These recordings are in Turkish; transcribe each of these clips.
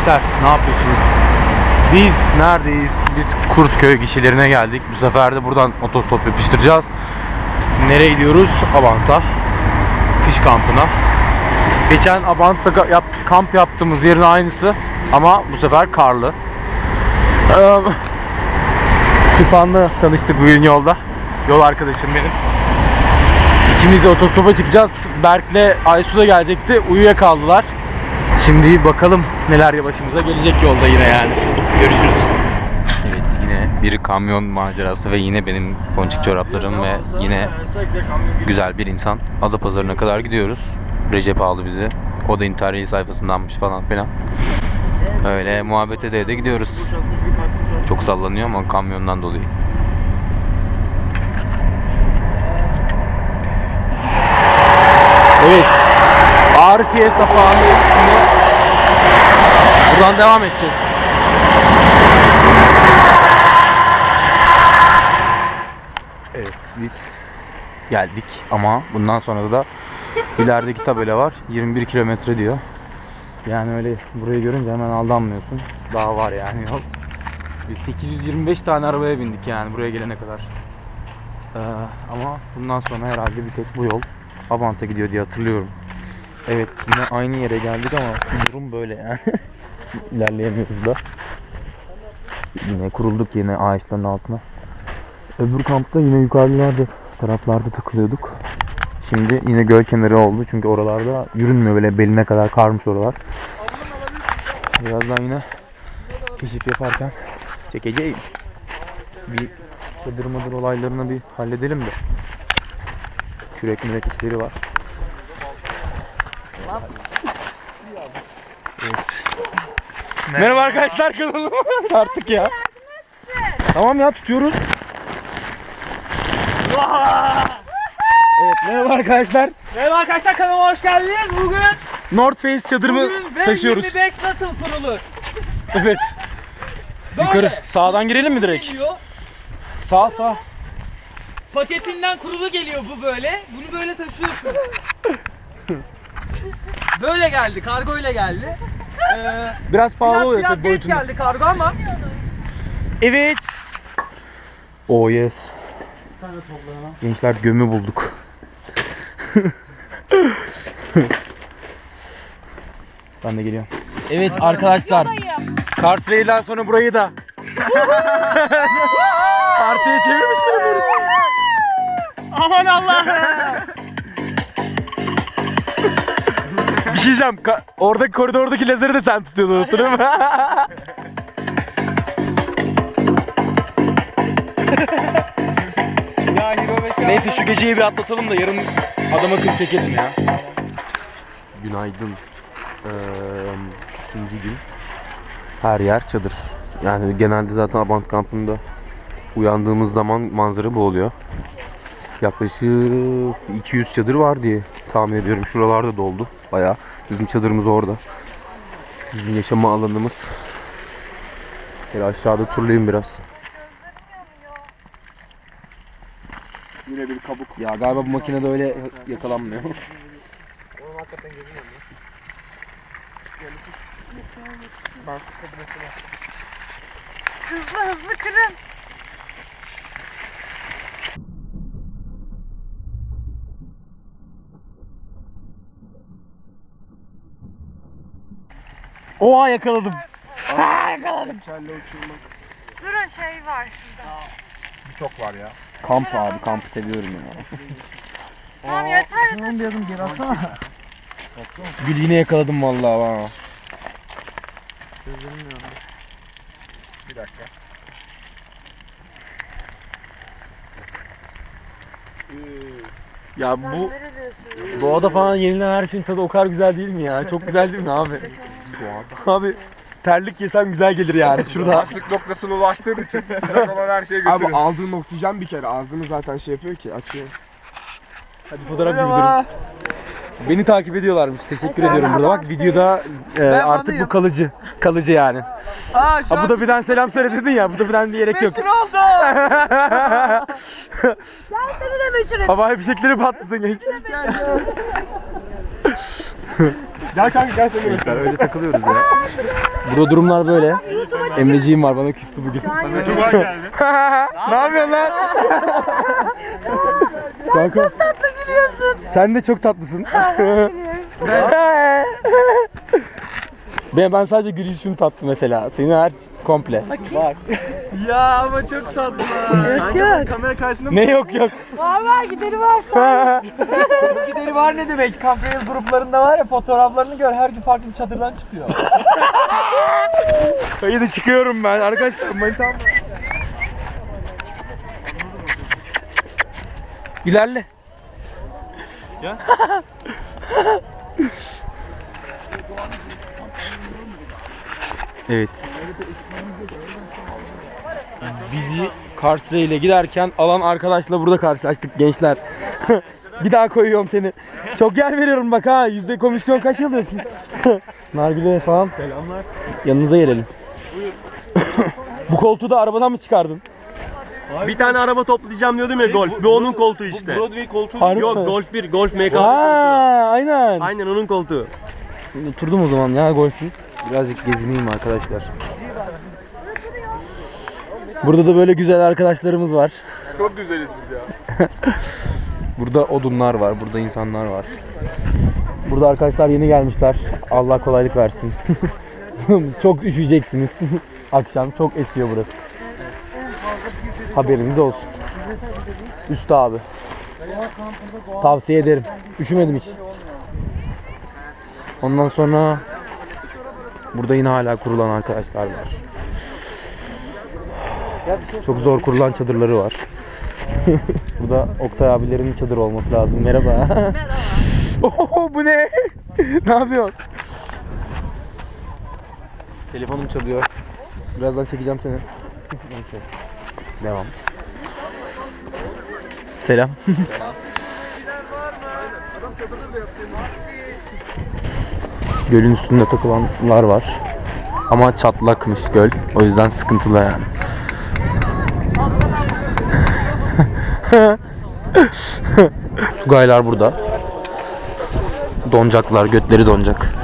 Gençler ne yapıyorsunuz? Biz neredeyiz? Biz Kurtköy gişelerine geldik. Bu sefer de buradan otostop yapıştıracağız. Nereye gidiyoruz? Abant'a. Kış kampına. Geçen Abant'ta yap- kamp yaptığımız yerin aynısı ama bu sefer karlı. Ee, Süphan'la tanıştık bugün yolda. Yol arkadaşım benim. İkimiz de otostopa çıkacağız. Berk'le Aysu da gelecekti. Uyuyakaldılar. Şimdi bakalım neler başımıza gelecek yolda yine yani. Görüşürüz. Evet yine bir kamyon macerası ve yine benim ponçik çoraplarım ve yine güzel bir insan. Adapazarı'na kadar gidiyoruz. Recep aldı bizi. O da intihari sayfasındanmış falan filan. Öyle muhabbet ede de gidiyoruz. Çok sallanıyor ama kamyondan dolayı. Evet. Arifiye üstünde buradan devam edeceğiz. Evet biz geldik ama bundan sonra da ilerideki tabela var 21 kilometre diyor. Yani öyle burayı görünce hemen aldanmıyorsun. Daha var yani yol. Biz 825 tane arabaya bindik yani buraya gelene kadar. Ee, ama bundan sonra herhalde bir tek bu yol Abant'a gidiyor diye hatırlıyorum. Evet yine aynı yere geldik ama durum böyle yani. İlerleyemiyoruz da. Yine kurulduk yine ağaçların altına. Öbür kampta yine yukarılarda taraflarda takılıyorduk. Şimdi yine göl kenarı oldu çünkü oralarda yürünmüyor böyle beline kadar karmış oralar. Birazdan yine keşif yaparken çekeceğim. Bir çadır madır olaylarını bir halledelim de. Kürek mürek işleri var. Evet. Merhaba arkadaşlar kanalıma artık ya. Tamam ya tutuyoruz. Evet merhaba arkadaşlar. Merhaba arkadaşlar kanalıma hoş geldiniz. Bugün, North Face çadırımı bugün taşıyoruz. 25 nasıl kurulur? Evet. Böyle. Yukarı sağdan girelim mi direkt? Geliyor. Sağ sağ. Paketinden kurulu geliyor bu böyle. Bunu böyle taşıyorsun. böyle geldi, kargo ile geldi. Ee, Biraz pahalı biraz, oluyor biraz tabii boyutunda. geldi kargo ama Evet. Oh yes. Gençler gömü bulduk. ben de geliyorum. Evet arkadaşlar. Kars Rail'den sonra burayı da Partiye çevirmiş mi aman Allah. Şey diyeceğim. Ka- oradaki koridordaki lazeri de sen tutuyordun hatırlıyor musun? Neyse şu geceyi bir atlatalım da yarın adam akıllı çekelim ya. Günaydın. Ee, ikinci gün. Her yer çadır. Yani genelde zaten Abant kampında uyandığımız zaman manzara bu oluyor. Yaklaşık 200 çadır var diye tahmin ediyorum. Şuralarda doldu bayağı. Bizim çadırımız orada. Bizim yaşama alanımız. Böyle aşağıda turlayayım biraz. Yine bir kabuk. Ya galiba bu makinede öyle yakalanmıyor. Bas kabuğu var. Hızlı hızlı kırın. Oha yakaladım. Kelle uçurmak. Durun şey var şurada. Çok var ya. Kamp abi kampı seviyorum ya. Tamam yeter yeter. bir adım geri atsana. Gül yine yakaladım vallahi bana. Bir dakika. Ya bu doğada falan yenilen her şeyin tadı o kadar güzel değil mi ya? Çok güzel değil mi abi? Abi terlik yesen güzel gelir yani şurada. Açlık noktasına ulaştığın için güzel olan her şeyi Abi götürün. aldığın oksijen bir kere ağzını zaten şey yapıyor ki açıyor. Hadi fotoğraf bildirim. Beni takip ediyorlarmış. Teşekkür ediyorum burada. Bak videoda e, artık bu kalıcı. Kalıcı yani. Aa şu Ha, bu da birden selam söyle dedin ya. Bu da birden diyerek yok. meşhur oldu. Seni de meşhur Havai fişekleri patladın gençler. Gel kanka gel seni Gençler öyle takılıyoruz ya. Burada durumlar böyle. Emreciğim var bana küstü bugün. Duvar geldi. ne yapıyorsun lan? Kanka. Çok tatlı gülüyorsun. Sen de çok tatlısın. ben, ben sadece gülüşüm tatlı mesela. Senin her komple. Ya ama çok tatlı. Kanka kamera karşısında Ne yok yok. Var var gideri var. Gideri var ne demek? Kamp gruplarında var ya fotoğraflarını gör her gün farklı bir çadırdan çıkıyor. Hayır çıkıyorum ben arkadaşlar. Manitam İlerle. Ya. evet. Bizi Kars ile giderken alan arkadaşla burada karşılaştık gençler. Bir daha koyuyorum seni. Çok yer veriyorum bak ha. Yüzde komisyon kaç alıyorsun? Nargile falan. Selamlar. Yanınıza gelelim. Bu koltuğu da arabadan mı çıkardın? Bir tane araba toplayacağım diyordum ya Golf. Bir onun koltuğu işte. Broadway koltuğu. Harbi Yok mi? Golf 1, Golf MK koltuğu. Aa, aynen. Aynen onun koltuğu. Oturdum o zaman ya golfü. Birazcık gezineyim arkadaşlar. Burada da böyle güzel arkadaşlarımız var. Çok güzeliz biz ya. Burada odunlar var, burada insanlar var. Burada arkadaşlar yeni gelmişler. Allah kolaylık versin. çok üşüyeceksiniz. Akşam çok esiyor burası. Haberiniz olsun. Üstü abi. Tavsiye ederim. Üşümedim hiç. Ondan sonra burada yine hala kurulan arkadaşlar var. Çok zor kurulan çadırları var. Burada Oktay abilerin çadır olması lazım. Merhaba. Merhaba. Oho bu ne? ne yapıyorsun? Telefonum çalıyor. Birazdan çekeceğim seni. Neyse. Devam. Selam. Gölün üstünde takılanlar var. Ama çatlakmış göl. O yüzden sıkıntılı yani. Tugaylar burada. Donacaklar, götleri donacak.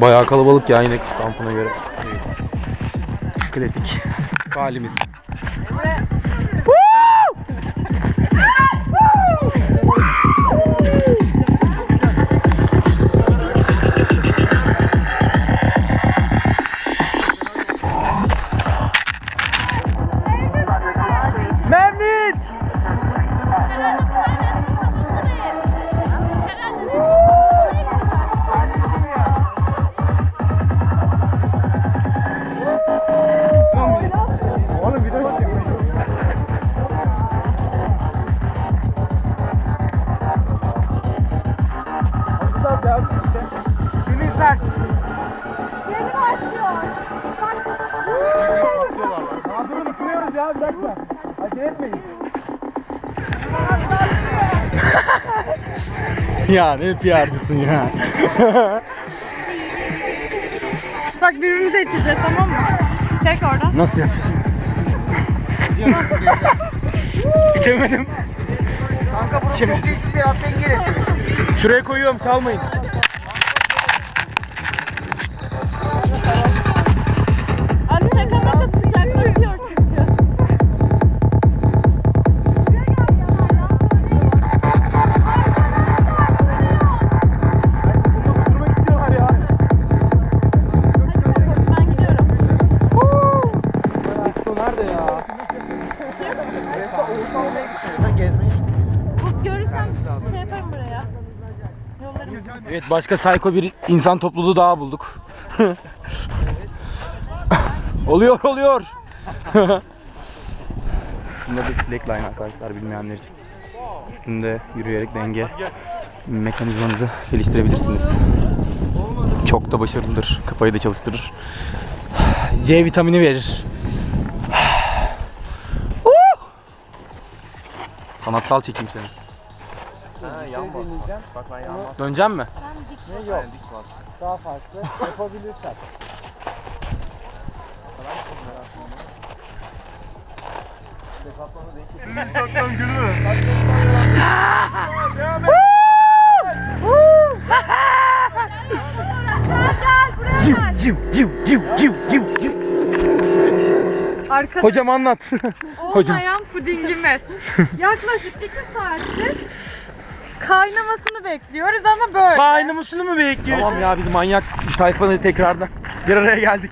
Bayağı kalabalık ya yine kış kampına göre. Klasik halimiz. Ya ne PR'cısın ya. Bak birbirimize içeceğiz tamam mı? Çek oradan. Nasıl yapacağız? İçemedim. Kanka burası çok değişik bir hayat dengeli. Şuraya koyuyorum çalmayın. Evet başka psycho bir insan topluluğu daha bulduk. oluyor oluyor. Bunda bir slackline arkadaşlar bilmeyenler için. Üstünde yürüyerek denge mekanizmanızı geliştirebilirsiniz. Çok da başarılıdır. Kafayı da çalıştırır. C vitamini verir. Sanatsal çekeyim seni şey deneyeceğim. Bak ben yanmaz. Döneceğim mi? Sen dik Ne yok. Dik bas. Daha farklı. Yapabilirsen. Saklan gülü. Devam Hocam anlat. Hocam. Olmayan pudingimiz. Yaklaşık iki saattir kaynamasını bekliyoruz ama böyle. Kaynamasını mı bekliyorsun? Tamam ya biz manyak tayfanı tekrardan bir araya geldik.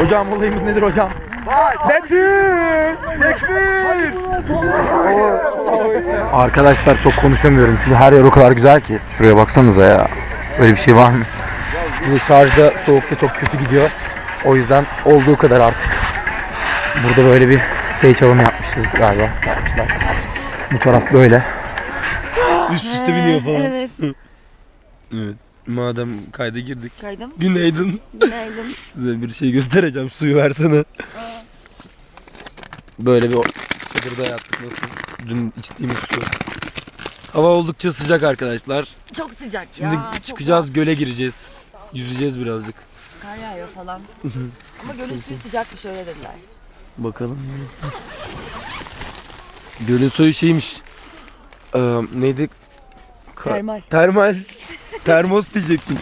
Hocam olayımız nedir hocam? Betül! Tekbir! Arkadaşlar çok konuşamıyorum çünkü her yer o kadar güzel ki. Şuraya baksanıza ya. Öyle bir şey var mı? Bu şarjda soğukta çok kötü gidiyor. O yüzden olduğu kadar artık. Burada böyle bir stage alanı yapmışız galiba. Yapmışlar. Bu taraf böyle. Üst üste biniyor falan. Evet. Evet. Madem kayda girdik. Kaydım. Günaydın. Günaydın. Size bir şey göstereceğim. Suyu versene. Böyle bir çadırda yattık nasıl? Dün içtiğimiz su. Hava oldukça sıcak arkadaşlar. Çok sıcak Şimdi ya. çok çıkacağız rahat. göle gireceğiz. Yüzeceğiz birazcık. Kar yağıyor falan. Ama gölün suyu sıcakmış öyle dediler. Bakalım. Gölün suyu şeymiş. Ee, neydi? Ka- Termal. Termal. Termos diyecektim.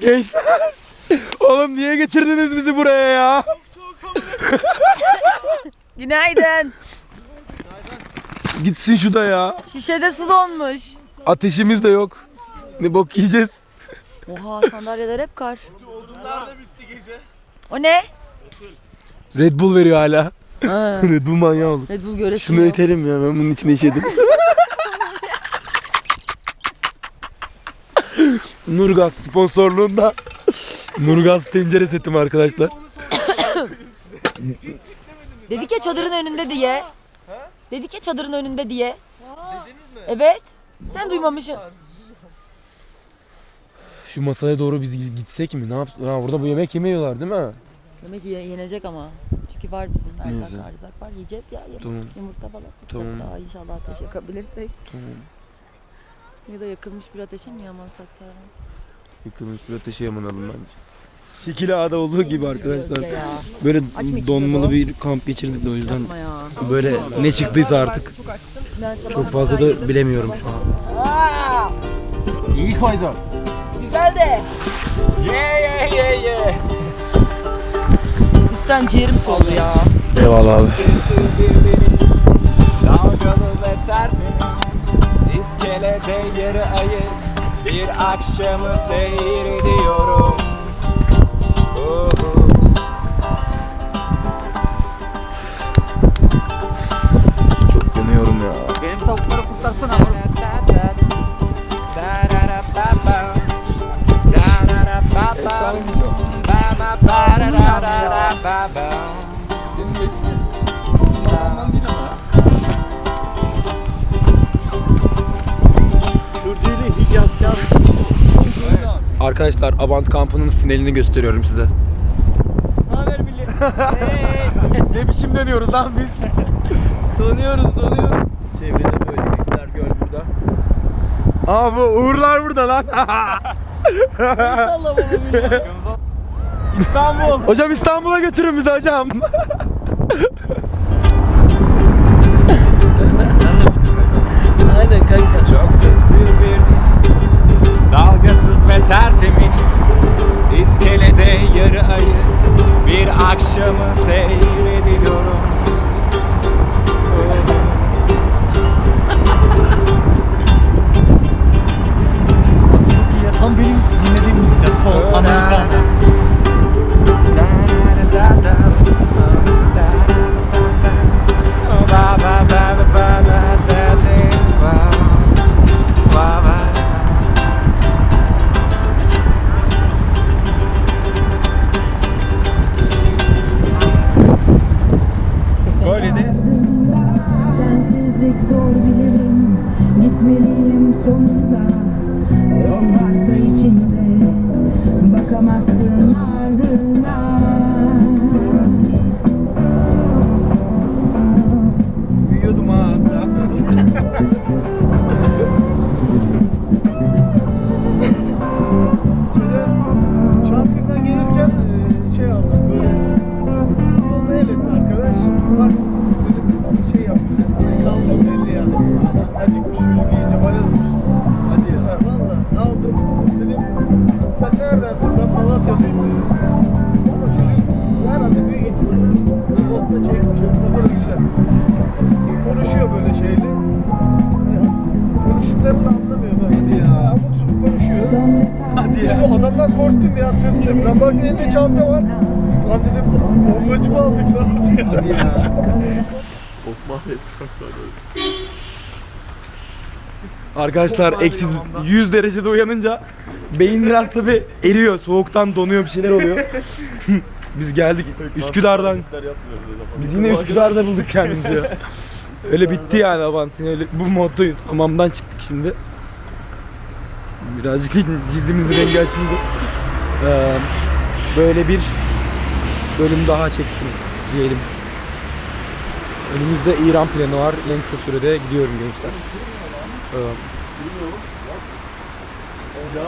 Gençler. Oğlum niye getirdiniz bizi buraya ya? Günaydın. Gitsin şu da ya. Şişede su donmuş. Ateşimiz de yok. Ne bok yiyeceğiz? Oha sandalyeler hep kar. O ne? Red Bull veriyor hala. Ha, Red Bull manyağı oğlum. Red Bull göresim Şunu yok. iterim ya ben bunun içine işedim. Nurgaz sponsorluğunda Nurgaz tencere setim arkadaşlar. Dedik ya çadırın önünde diye. Dedik ya çadırın önünde diye. Evet. Sen duymamışsın. Şu masaya doğru biz gitsek mi? Ne yap? Ha, burada bu yemek yemiyorlar değil mi? Demek ki ye- yenecek ama. Çünkü var bizim erzak, Neyse. erzak var. Yiyeceğiz ya. Yemek, Tamam. Yumurta falan. Tamam. Tamam. Daha inşallah ateş yakabilirsek. Tamam. Ya da yakılmış bir ateşe mi yamansak sonra? Yıkılmış bir ateşe yamanalım bence. Şekil ağda olduğu gibi arkadaşlar. Ya, Böyle Aç mı donmalı bir kamp geçirdik de o yüzden yapma ya. böyle ne çıktıysa artık çok fazla da bilemiyorum şu an. İyi koydun. Üstten ciğerim soldu ya. Eyvallah abi. Dalgalı ve tertemiz İskelede yarı ayı Bir akşamı seyrediyorum Uhu. Çok yanıyorum ya. Benim tavukları kurtarsana Senin besini Babamdan değil ama Arkadaşlar Abant kampının finalini gösteriyorum size. Ne biçim dönüyoruz lan biz? Donuyoruz donuyoruz Çevrede böyle bekler göl burada. Aa bu Uğurlar burada lan İstanbul. Hocam İstanbul'a götürün bizi hocam. Aynen kanka. Çok sessiz bir deniz Dalgasız ve tertemiz. İskelede yarı ayı Bir akşamı seyrediyorum sonunda Yol varsa içinde Bakamazsın ardına uyuyordum az daha Çankırı'dan gelirken e, şey aldım böyle yolda el etti arkadaş. Bak böyle şey yaptı. Hani kalmış belli yani. Acıkmış neredensin? Ben Malatya'dayım dedim. Ama çocuk herhalde büyük ihtimalle robotla çekmiş. Kafa da güzel. Konuşuyor böyle şeyle. Yani konuştuklarını anlamıyor ben. Hadi ya. Abuk subuk konuşuyor. Hadi Şimdi adamdan korktum ya tırstım. Ben baktım elinde çanta var. Lan dedim bombacı mı aldık lan? Hadi ya. Arkadaşlar eksi 100 derecede uyanınca beyin biraz tabi eriyor. Soğuktan donuyor bir şeyler oluyor. Biz geldik Üsküdar'dan. Biz yine Üsküdar'da bulduk kendimizi ya. Öyle bitti yani Avant'ın öyle bu moddayız. Hamamdan çıktık şimdi. Birazcık cildimizin rengi açıldı. Ee, böyle bir bölüm daha çektim diyelim. Önümüzde İran planı var. En kısa sürede gidiyorum gençler.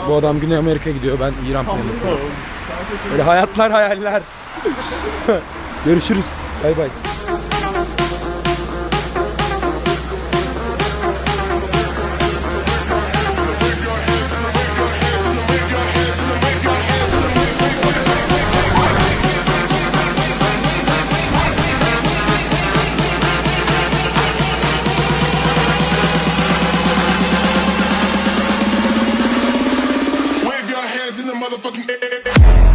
Bu adam Güney Amerika gidiyor. Ben İran planı. Böyle hayatlar hayaller. Görüşürüz. Bay bay. Música